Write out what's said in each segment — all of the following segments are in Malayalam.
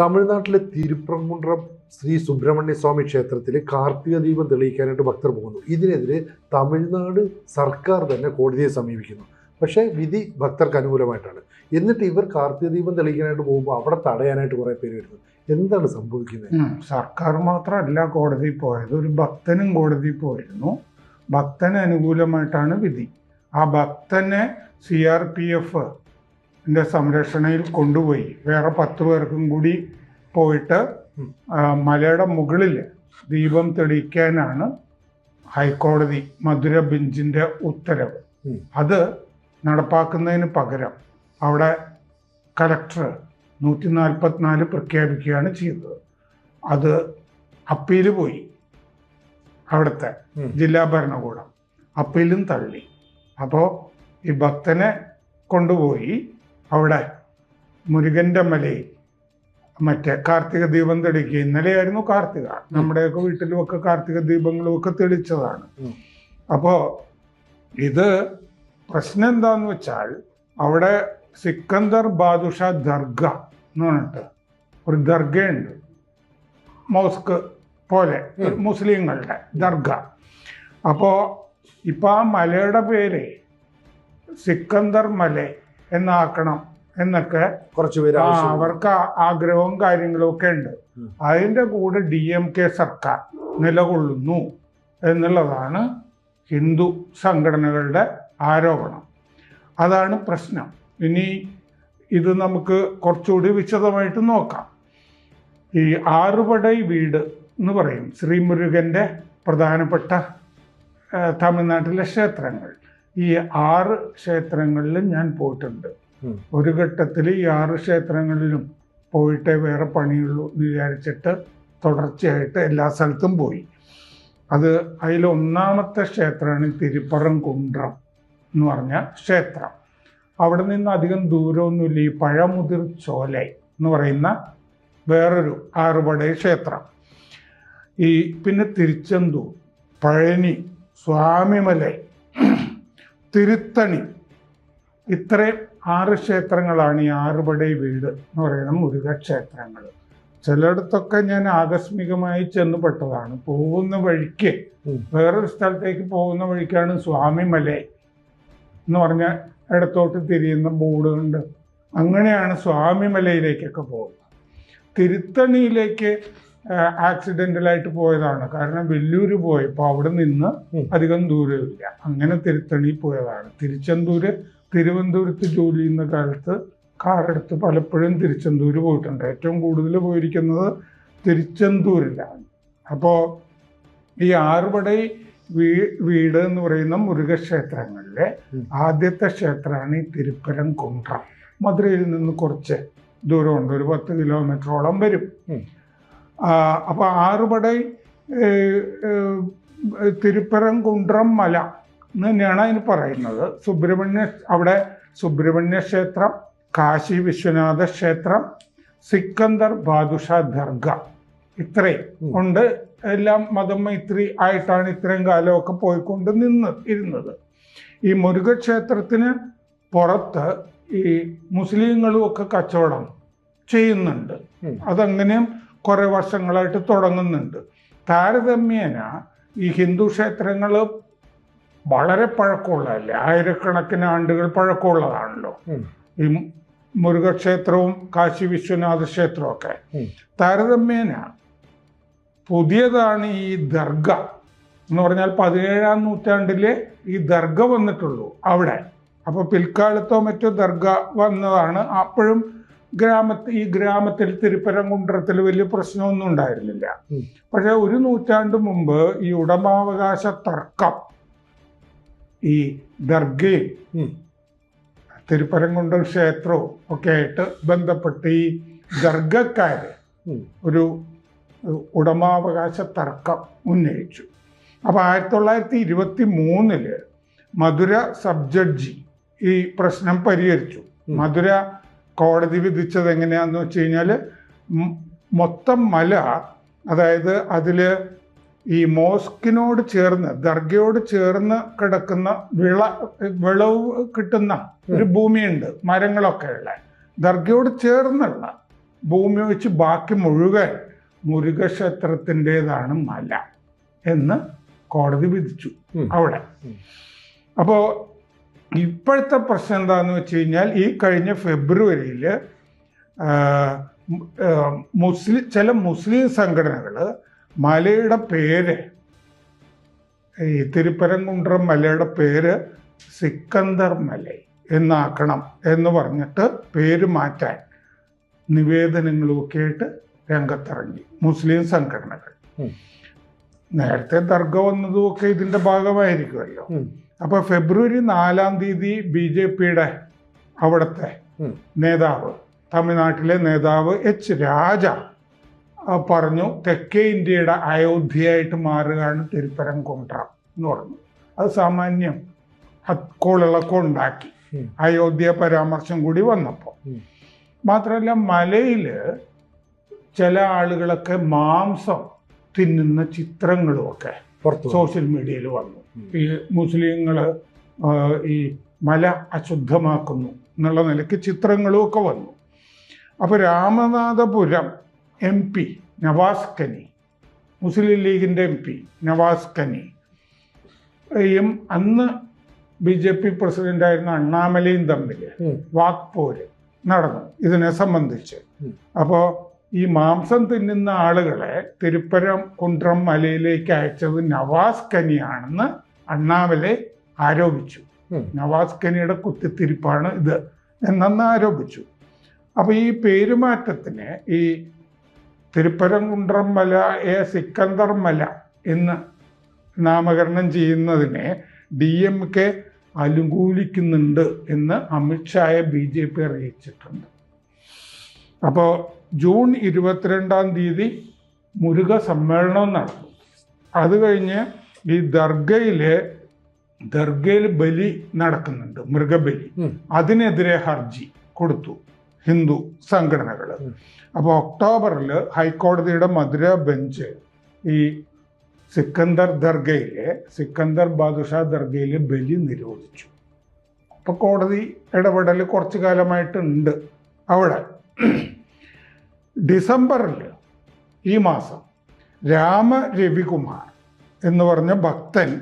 തമിഴ്നാട്ടിലെ തിരുപ്രങ്കുണ്ട്രം ശ്രീ സുബ്രഹ്മണ്യ സ്വാമി ക്ഷേത്രത്തിൽ കാർത്തിക ദീപം തെളിയിക്കാനായിട്ട് ഭക്തർ പോകുന്നു. ഇതിനെതിരെ തമിഴ്നാട് സർക്കാർ തന്നെ കോടതിയെ സമീപിക്കുന്നു. പക്ഷേ വിധി ഭക്തർക്ക് അനുകൂലമായിട്ടാണ്. എന്നിട്ട് ഇവർ കാർത്തിക ദീപം തെളിയിക്കാനായിട്ട് പോകുമ്പോൾ അവിടെ തടയാനായിട്ട് കുറേ പേര് വരുന്നു. എന്താണ് സംഭവിക്കുന്നത്? സർക്കാർ മാത്രമല്ല കോടതി പോയത്. ഒരു ഭക്തനും കോടതി പോയിരുന്നു. ഭക്തന് അനുകൂലമായിട്ടാണ് വിധി. ആ ഭക്തനെ സി ആർ പി എഫ് സംരക്ഷണയിൽ കൊണ്ടുപോയി. വേറെ പത്ത് പേർക്കും കൂടി പോയിട്ട്. മലയുടെ മുകളിൽ ദീപം തെളിയിക്കാനാണ് ഹൈക്കോടതി മധുര ബെഞ്ചിന്റെ ഉത്തരവ്. അത് നടപ്പാക്കുന്നതിന് പകരം അവിടെ കലക്ടർ നൂറ്റി നാൽപ്പത്തിനാല് പ്രഖ്യാപിക്കുകയാണ് ചെയ്തത്. അത് അപ്പീൽ പോയി. അവിടുത്തെ ജില്ലാ ഭരണകൂടം അപ്പീലും തള്ളി. അപ്പോൾ ഈ ഭക്തനെ കൊണ്ടുപോയി. അവിടെ മുരുകന്റെ മലയിൽ മറ്റേ കാർത്തിക ദീപം തെളിക്കുക. ഇന്നലെയായിരുന്നു കാർത്തിക. നമ്മുടെയൊക്കെ വീട്ടിലും ഒക്കെ കാർത്തിക ദീപങ്ങളും ഒക്കെ തെളിച്ചതാണ് അപ്പോ അപ്പോൾ ഇത് പ്രശ്നം എന്താന്ന് വെച്ചാൽ അവിടെ സിക്കന്ദർ ബാദുഷ ദർഗ എന്ന് പറഞ്ഞിട്ട് ഒരു ദർഗയുണ്ട്. മോസ്ക് പോലെ മുസ്ലിങ്ങളുടെ ദർഗ. അപ്പോൾ ഇപ്പം ആ മലയുടെ പേര് സിക്കന്ദർ മല എന്നാക്കണം എന്നൊക്കെ കുറച്ച് പേര്. അവർക്ക് ആഗ്രഹവും കാര്യങ്ങളും ഒക്കെ ഉണ്ട്. അതിന്റെ അതിന്റെ കൂടെ ഡി എം കെ സർക്കാർ നിലകൊള്ളുന്നു എന്നുള്ളതാണ് ഹിന്ദു സംഘടനകളുടെ ആരോപണം. അതാണ് പ്രശ്നം. ഇനി ഇത് നമുക്ക് കുറച്ചുകൂടി വിശദമായിട്ട് നോക്കാം. ഈ ആറുപടൈ വീട് എന്ന് പറയും ശ്രീമുരുകന്റെ പ്രധാനപ്പെട്ട തമിഴ്നാട്ടിലെ ക്ഷേത്രങ്ങൾ. ഈ ആറ് ക്ഷേത്രങ്ങളിലും ഞാൻ പോയിട്ടുണ്ട്. ഒരു ഘട്ടത്തിൽ ഈ ആറ് ക്ഷേത്രങ്ങളിലും പോയിട്ടേ വേറെ പണിയുള്ളൂ എന്ന് വിചാരിച്ചിട്ട് തുടർച്ചയായിട്ട് എല്ലാ സ്ഥലത്തും പോയി. അത് അതിൽ ഒന്നാമത്തെ ക്ഷേത്രമാണ് തിരുപ്പറം കുണ്ട്രം എന്ന് പറഞ്ഞ ക്ഷേത്രം. അവിടെ നിന്ന് അധികം ദൂരമൊന്നുമില്ല. ഈ പഴമുതിർ ചോല എന്ന് പറയുന്ന വേറൊരു ആറുപടയ ക്ഷേത്രം. ഈ പിന്നെ തിരുച്ചെന്തൂർ പഴനി സ്വാമിമലൈ തിരുത്തണി. ഇത്രയും ആറ് ക്ഷേത്രങ്ങളാണ് ഈ ആറുപടൈ വീട് എന്ന് പറയുന്ന മുരുക ക്ഷേത്രങ്ങൾ ചിലയിടത്തൊക്കെ ഞാൻ ആകസ്മികമായി ചെന്നുപെട്ടതാണ്. പോകുന്ന വഴിക്ക് വേറൊരു സ്ഥലത്തേക്ക് പോകുന്ന വഴിക്കാണ് സ്വാമിമല എന്ന് പറഞ്ഞ ഇടത്തോട്ട് തിരിയുന്ന ബോർഡുണ്ട് അങ്ങനെയാണ് സ്വാമിമലയിലേക്കൊക്കെ പോകുന്നത്. തിരുത്തണിയിലേക്ക് ആക്സിഡന്റലായിട്ട് പോയതാണ്. കാരണം വെല്ലൂര് പോയപ്പോൾ അവിടെ നിന്ന്. അധികം ദൂരമില്ല അങ്ങനെ തിരുത്തണി പോയതാണ്. തിരുച്ചെന്തൂര് തിരുവനന്തപുരത്ത് ജോലി ചെയ്യുന്ന കാലത്ത് കാറെടുത്ത് പലപ്പോഴും തിരുച്ചെന്തൂര് പോയിട്ടുണ്ട്. ഏറ്റവും കൂടുതൽ പോയിരിക്കുന്നത് തിരുച്ചെന്തൂരിലാണ്. അപ്പോൾ ഈ ആറുപടൈ വീ വീട് എന്ന് പറയുന്ന മുരുകക്ഷേത്രങ്ങളിലെ. ആദ്യത്തെ ക്ഷേത്രമാണ് ഈ തിരുപ്പരം കുണ്ട്ര. മധുരയിൽ നിന്ന് കുറച്ച് ദൂരമുണ്ട്. ഒരു പത്ത് കിലോമീറ്ററോളം വരും. അപ്പോൾ ആറുപടൈ തിരുപ്പരം കുണ്ട്രം മല എന്ന് തന്നെയാണ് അതിന് പറയുന്നത്. സുബ്രഹ്മണ്യ അവിടെ സുബ്രഹ്മണ്യ ക്ഷേത്രം കാശി വിശ്വനാഥ ക്ഷേത്രം സിക്കന്ദർ ബാദുഷ ദർഗ. ഇത്രയും. ഉണ്ട്. എല്ലാം മതം മൈത്രി ആയിട്ടാണ് ഇത്രയും കാലമൊക്കെ പോയിക്കൊണ്ട് നിന്ന് ഇരുന്നത്. ഈ മുരുകക്ഷേത്രത്തിന് പുറത്ത് ഈ മുസ്ലിങ്ങളും ഒക്കെ കച്ചവടം ചെയ്യുന്നുണ്ട്. അതങ്ങനെയും കുറേ വർഷങ്ങളായിട്ട് തുടങ്ങുന്നുണ്ട്. താരതമ്യേന ഈ ഹിന്ദു ക്ഷേത്രങ്ങൾ വളരെ പഴക്കമുള്ളതല്ലേ? ആയിരക്കണക്കിന് ആണ്ടുകൾ പഴക്കമുള്ളതാണല്ലോ. ഈ മുരുകക്ഷേത്രവും കാശി വിശ്വനാഥ ക്ഷേത്രവും ഒക്കെ താരതമ്യേന പുതിയതാണ് ഈ ദർഗ. എന്ന് പറഞ്ഞാൽ പതിനേഴാം നൂറ്റാണ്ടിലെ ഈ ദർഗ വന്നിട്ടുള്ളൂ അവിടെ. അപ്പോൾ പിൽക്കാലത്തോ മറ്റോ ദർഗ വന്നതാണ്. അപ്പോഴും ഗ്രാമത്തിൽ ഈ ഗ്രാമത്തിൽ തിരുപ്പരംകുണ്ടത്തിൽ വലിയ പ്രശ്നമൊന്നും ഉണ്ടായിരുന്നില്ല. പക്ഷെ ഒരു നൂറ്റാണ്ട് മുമ്പ് ഈ ഉടമാവകാശ തർക്കം ഈ ദർഗയും ഉം. തിരുപ്പരംകുണ്ടം ക്ഷേത്രവും ഒക്കെ ആയിട്ട് ബന്ധപ്പെട്ട് ഈ ദർഗക്കാര് ഒരു ഉടമാവകാശ തർക്കം ഉന്നയിച്ചു. അപ്പോൾ ആയിരത്തി തൊള്ളായിരത്തി ഇരുപത്തി മൂന്നിൽ മധുര സബ്ജഡ്ജി ഈ പ്രശ്നം പരിഹരിച്ചു. മധുര കോടതി വിധിച്ചത് എങ്ങനെയാന്ന് വെച്ച് കഴിഞ്ഞാൽ മൊത്തം മല അതായത് അതിൽ ഈ മോസ്കിനോട് ചേർന്ന് ദർഗയോട് ചേർന്ന് കിടക്കുന്ന വിള വിളവ് കിട്ടുന്ന ഒരു ഭൂമിയുണ്ട് മരങ്ങളൊക്കെ ഉള്ള. ദർഗയോട് ചേർന്നുള്ള ഭൂമി വെച്ച് ബാക്കി മുഴുവൻ മുരുകക്ഷേത്രത്തിന്റെതാണ് മല എന്ന് കോടതി വിധിച്ചു അവിടെ. അപ്പോൾ ഇപ്പോഴത്തെ പ്രശ്നം എന്താന്ന് വെച്ച് കഴിഞ്ഞാൽ ഈ കഴിഞ്ഞ ഫെബ്രുവരിയിൽ മുസ്ലിം ചില മുസ്ലിം സംഘടനകൾ മലയുടെ പേര് ഈ തിരുപ്പരംകുണ്ട്രം മലയുടെ പേര് സിക്കന്ദർ മല എന്നാക്കണം എന്ന് പറഞ്ഞിട്ട് പേര് മാറ്റാൻ നിവേദനങ്ങളുമൊക്കെ ആയിട്ട് രംഗത്തിറങ്ങി മുസ്ലിം സംഘടനകൾ. നേരത്തെ ദർഗ വന്നതുമൊക്കെ ഇതിന്റെ ഭാഗമായിരിക്കുമല്ലോ. ഉം. അപ്പൊ ഫെബ്രുവരി നാലാം തീയതി ബി ജെ പിയുടെ അവിടുത്തെ നേതാവ് തമിഴ്നാട്ടിലെ നേതാവ് എച്ച് രാജ പറഞ്ഞു തെക്കേ ഇന്ത്യയുടെ അയോധ്യയായിട്ട് മാറുകയാണ് തിരുപ്പരം കൊണ്ട എന്ന് പറഞ്ഞു അത് സാമാന്യം കോളിളക്കം ഉണ്ടാക്കി അയോധ്യ പരാമർശം കൂടി വന്നപ്പോൾ. മാത്രമല്ല മലയിൽ ചില ആളുകളൊക്കെ മാംസം തിന്നുന്ന ചിത്രങ്ങളുമൊക്കെ സോഷ്യൽ മീഡിയയിൽ വന്നു. ഈ മുസ്ലിങ്ങൾ ഈ മല അശുദ്ധമാക്കുന്നു. എന്നുള്ള നിലയ്ക്ക് ചിത്രങ്ങളും ഒക്കെ വന്നു. അപ്പോൾ Ramanathapuram M P Navas Kani Muslim ലീഗിന്റെ എം പി നവാസ് കനി യും അന്ന് ബി ജെ പി പ്രസിഡന്റായിരുന്ന അണ്ണാമലയും തമ്മിൽ വാക്പോര് നടന്നു ഇതിനെ സംബന്ധിച്ച്. അപ്പോൾ ഈ മാംസം തിന്നുന്ന ആളുകളെ തിരുപ്പരം കുണ്ട്രം മലയിലേക്ക് അയച്ചത് നവാസ് കനിയാണെന്ന് അണ്ണാമലെ ആരോപിച്ചു. നവാസ് കനിയുടെ കുത്തിത്തിരിപ്പാണ് ഇത്. എന്നെന്ന് ആരോപിച്ചു. അപ്പോൾ ഈ പേരുമാറ്റത്തിന് ഈ തിരുപ്പരംകുണ്ട്രം മല എ സിക്കന്ദർ മല എന്ന് നാമകരണം ചെയ്യുന്നതിനെ ഡി എം കെ അനുകൂലിക്കുന്നുണ്ട് എന്ന് അമിത്ഷായെ ബി ജെ പി അറിയിച്ചിട്ടുണ്ട്. അപ്പോൾ ജൂൺ ഇരുപത്തിരണ്ടാം തീയതി മുരുക സമ്മേളനം നടന്നു. അത് കഴിഞ്ഞ് ഈ ദർഗയിലെ ദർഗയിൽ ബലി നടക്കുന്നുണ്ട് മൃഗബലി. അതിനെതിരെ ഹർജി കൊടുത്തു ഹിന്ദു സംഘടനകൾ. അപ്പോൾ ഒക്ടോബറിൽ ഹൈക്കോടതിയുടെ മധുര ബെഞ്ച് ഈ സിക്കന്ദർ ദർഗയിലെ സിക്കന്ദർ ബാദുഷാ ദർഗയിലെ ബലി നിരോധിച്ചു. അപ്പോൾ കോടതി ഇടപെടൽ കുറച്ചു കാലമായിട്ടുണ്ട് അവിടെ. ഡിസംബറിൽ ഈ മാസം രാമ രവികുമാർ എന്ന് പറഞ്ഞ ഭക്തൻ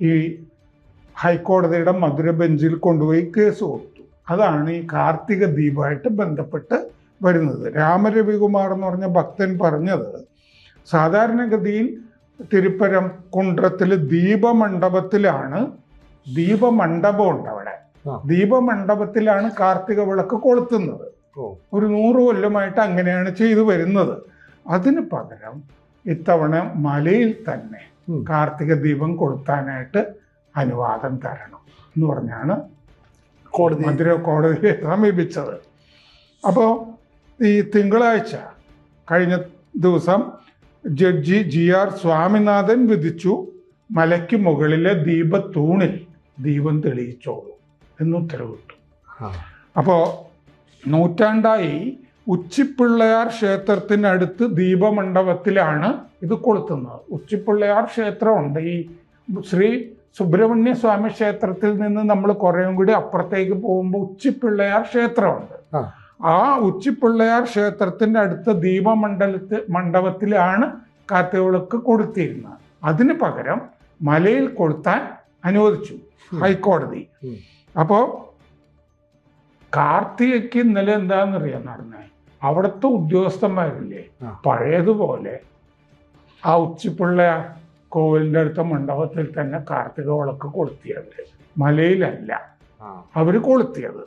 ഈ ഹൈക്കോടതിയുടെ മധുര ബെഞ്ചിൽ കൊണ്ടുപോയി കേസ് കൊടുത്തു. അതാണ് ഈ കാർത്തിക ദീപമായിട്ട് ബന്ധപ്പെട്ട് വരുന്നത്. രാമരവികുമാർ എന്ന് പറഞ്ഞ ഭക്തൻ പറഞ്ഞത് സാധാരണഗതിയിൽ തിരുപ്പരം കുണ്ട്രത്തിൽ ദീപമണ്ഡപത്തിലാണ് ദീപമണ്ഡപമുണ്ട് അവിടെ ആ. ദീപമണ്ഡപത്തിലാണ് കാർത്തിക വിളക്ക് കൊളുത്തുന്നത്. ഒരു നൂറ് കൊല്ലമായിട്ട് അങ്ങനെയാണ് ചെയ്തു വരുന്നത്. അതിന് പകരം ഇത്തവണ മലയിൽ തന്നെ. കാർത്തിക ദീപം കൊളുത്താനായിട്ട് അനുവാദം തരണം എന്ന് പറഞ്ഞാണ് കോടതി മധുര കോടതിയെ സമീപിച്ചത്. അപ്പോൾ ഈ തിങ്കളാഴ്ച കഴിഞ്ഞ ദിവസം ജഡ്ജി ജി ആർ സ്വാമിനാഥൻ വിധിച്ചു മലയ്ക്ക് മുകളിലെ ദീപത്തൂണിൽ ദീപം തെളിയിച്ചോളൂ എന്ന് ഉത്തരവിട്ടു. അപ്പോൾ നൂറ്റാണ്ടായി ഉച്ചിപ്പിള്ളയാർ ക്ഷേത്രത്തിനടുത്ത് ദീപമണ്ഡപത്തിലാണ് ഇത് കൊളുത്തുന്നത്. ഉച്ചിപ്പിള്ളയാർ ക്ഷേത്രമുണ്ട്. ഈ ശ്രീ സുബ്രഹ്മണ്യ സ്വാമി ക്ഷേത്രത്തിൽ നിന്ന് നമ്മൾ കുറേയും കൂടി അപ്പുറത്തേക്ക് പോകുമ്പോൾ ഉച്ചിപ്പിള്ളയാർ ക്ഷേത്രമുണ്ട്. ആ. ഉച്ചിപ്പിള്ളയാർ ക്ഷേത്രത്തിന്റെ അടുത്ത ദീപമണ്ഡലത്തിൽ മണ്ഡപത്തിലാണ് കാത്തുവിളക്ക് കൊടുത്തിരുന്നത് അതിന് പകരം മലയിൽ കൊളുത്താൻ അനുവദിച്ചു ഹൈക്കോടതി. അപ്പോൾ കാർത്തികയ്ക്ക് ഇന്നലെ എന്താണെന്നറിയാം നടന്നേ? അവിടുത്തെ ഉദ്യോഗസ്ഥന്മാരില്ലേ? പഴയതുപോലെ ആ ഉച്ചിപ്പിള്ള കോവിലിന്റെ അടുത്ത മണ്ഡപത്തിൽ തന്നെ കാർത്തിക വിളക്ക് കൊളുത്തിയത്. മലയിലല്ല. അവർ അവർ കൊളുത്തിയത്.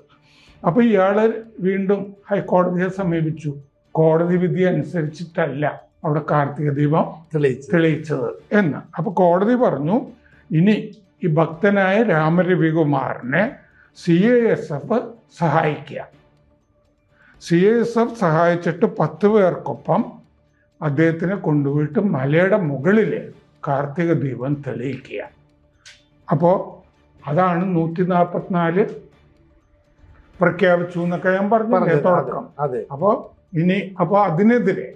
അപ്പോൾ ഇയാൾ വീണ്ടും ഹൈക്കോടതിയെ സമീപിച്ചു. കോടതി വിധി അനുസരിച്ചിട്ടല്ല അവിടെ കാർത്തിക ദീപം തെളിയിച്ചു തെളിയിച്ചത് എന്ന്. അപ്പൊ കോടതി പറഞ്ഞു ഇനി ഈ ഭക്തനായ രാമരവികുമാറിനെ സി എ എസ് എഫ് സഹായിക്കുക. സി എസ് എഫ് സഹായിച്ചിട്ട് പത്ത് പേർക്കൊപ്പം അദ്ദേഹത്തിനെ കൊണ്ടുപോയിട്ട് മലയുടെ മുകളിൽ കാർത്തിക ദീപം തെളിയിക്കുക. അപ്പോൾ അതാണ് നൂറ്റി നാൽപ്പത്തിനാല് പ്രഖ്യാപിച്ചു എന്നൊക്കെ ഞാൻ പറഞ്ഞു. തുടക്കം. അപ്പോൾ ഇനി അപ്പോൾ അതിനെതിരെ.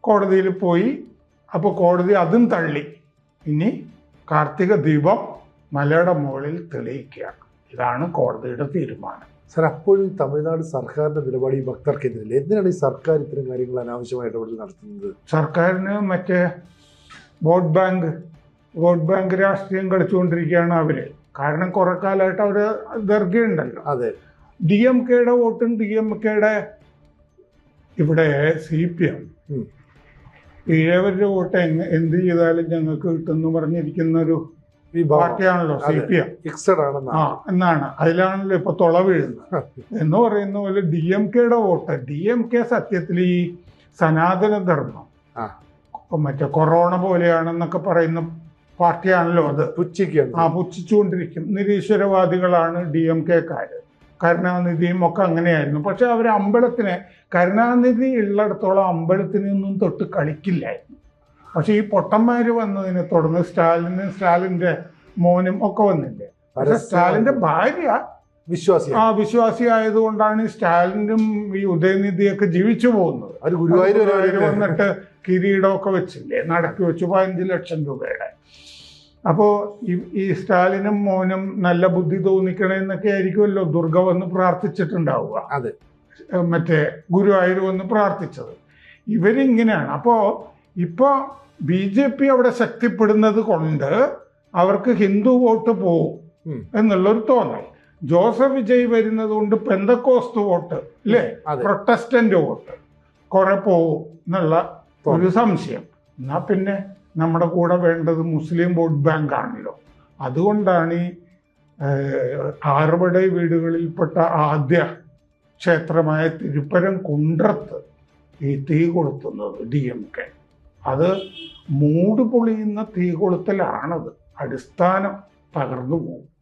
കോടതിയിൽ പോയി. അപ്പോൾ കോടതി അതും തള്ളി. ഇനി കാർത്തിക ദീപം മലയുടെ മുകളിൽ തെളിയിക്കുക. ഇതാണ് കോടതിയുടെ തീരുമാനം. സാർ അപ്പോഴും തമിഴ്നാട് സർക്കാരിന്റെ നിലപാട് ഈ ഭക്തർക്കെതിരല്ല? എന്തിനാണ് ഈ സർക്കാർ ഇത്തരം കാര്യങ്ങൾ അനാവശ്യമായ ഇടപെടൽ നടത്തുന്നത്? സർക്കാരിന് മറ്റേ വോട്ട് ബാങ്ക് വോട്ട് ബാങ്ക് രാഷ്ട്രീയം കളിച്ചുകൊണ്ടിരിക്കുകയാണ് അവർ. കാരണം കുറെ കാലമായിട്ട് അവർ ദർഗയുണ്ടല്ലോ. അതെ. ഡി എം കെയുടെ വോട്ടും ഡി എം കെയുടെ ഇവിടെ സി പി എം. ഈഴവരുടെ വോട്ട് എന്ത് ചെയ്താലും ഞങ്ങൾക്ക് കിട്ടുമെന്ന് പറഞ്ഞിരിക്കുന്ന ഒരു വിഭാഗം പാർട്ടിയാണല്ലോ സി പി എം. ഫിക്സഡ് ആ ആണെന്നാണ് എന്നാണ്. അതിലാണല്ലോ ഇപ്പൊ തുള വീഴുന്നത് എന്ന് പറയുന്ന പോലെ ഡി എം കെയുടെ വോട്ട് ഡി എം കെ സത്യത്തിൽ ഈ സനാതന ധർമ്മം ആ. മറ്റേ കൊറോണ പോലെയാണെന്നൊക്കെ പറയുന്ന പാർട്ടിയാണല്ലോ അത്. പുച്ഛിക്കാണ് ആ പുച്ഛിച്ചുകൊണ്ടിരിക്കും. നിരീശ്വരവാദികളാണ് ഡി എം കെക്കാർ കരുണാനിധിയും ഒക്കെ അങ്ങനെയായിരുന്നു. പക്ഷെ അവർ അമ്പലത്തിനെ കരുണാനിധി ഉള്ളിടത്തോളം അമ്പലത്തിനൊന്നും തൊട്ട് കളിക്കില്ലായിരുന്നു. പക്ഷെ ഈ പൊട്ടന്മാർ വന്നതിനെ തുടർന്ന് സ്റ്റാലിനും സ്റ്റാലിന്റെ മോനും ഒക്കെ വന്നില്ലേ? പക്ഷെ സ്റ്റാലിന്റെ ഭാര്യ വിശ്വാസി ആ വിശ്വാസി ആയതുകൊണ്ടാണ് ഈ സ്റ്റാലിനും ഈ ഉദയനിധിയൊക്കെ ജീവിച്ചു പോകുന്നത്. അത് ഗുരുവായൂർ. വന്നിട്ട് കിരീടമൊക്കെ വെച്ചില്ലേ? നടക്കി വെച്ചു പതിനഞ്ച് ലക്ഷം രൂപയുടെ. അപ്പോൾ ഈ സ്റ്റാലിനും മോനും നല്ല ബുദ്ധി തോന്നിക്കണമെന്നൊക്കെ ആയിരിക്കുമല്ലോ ദുർഗ വന്ന് പ്രാർത്ഥിച്ചിട്ടുണ്ടാവുക. അതെ. മറ്റേ ഗുരുവായൂർ വന്ന് പ്രാർത്ഥിച്ചത്. ഇവരിങ്ങനെയാണ്. അപ്പോൾ ഇപ്പോൾ ബി ജെ പി അവിടെ ശക്തിപ്പെടുന്നത് കൊണ്ട് അവർക്ക് ഹിന്ദു വോട്ട് പോകും എന്നുള്ളൊരു തോന്നൽ. ജോസഫ് വിജയ് വരുന്നത് കൊണ്ട് പെന്തക്കോസ്റ്റ് വോട്ട് അല്ലേ പ്രൊട്ടസ്റ്റന്റ് വോട്ട്. കുറെ പോകും എന്നുള്ള ഒരു സംശയം. എന്നാ പിന്നെ നമ്മുടെ കൂടെ വേണ്ടത് മുസ്ലിം വോട്ട് ബാങ്ക് ആണല്ലോ. അതുകൊണ്ടാണ് ഈ ആറുപടൈ വീടുകളിൽപ്പെട്ട ആദ്യ ക്ഷേത്രമായ തിരുപ്പരം കുണ്ടത്ത് ഈ തീ കൊളുത്തുന്നത് ഡി എം കെ. അത് മൂട് പൊളിയുന്ന തീ കൊളുത്തലാണത് അടിസ്ഥാനം തകർന്നു പോകും.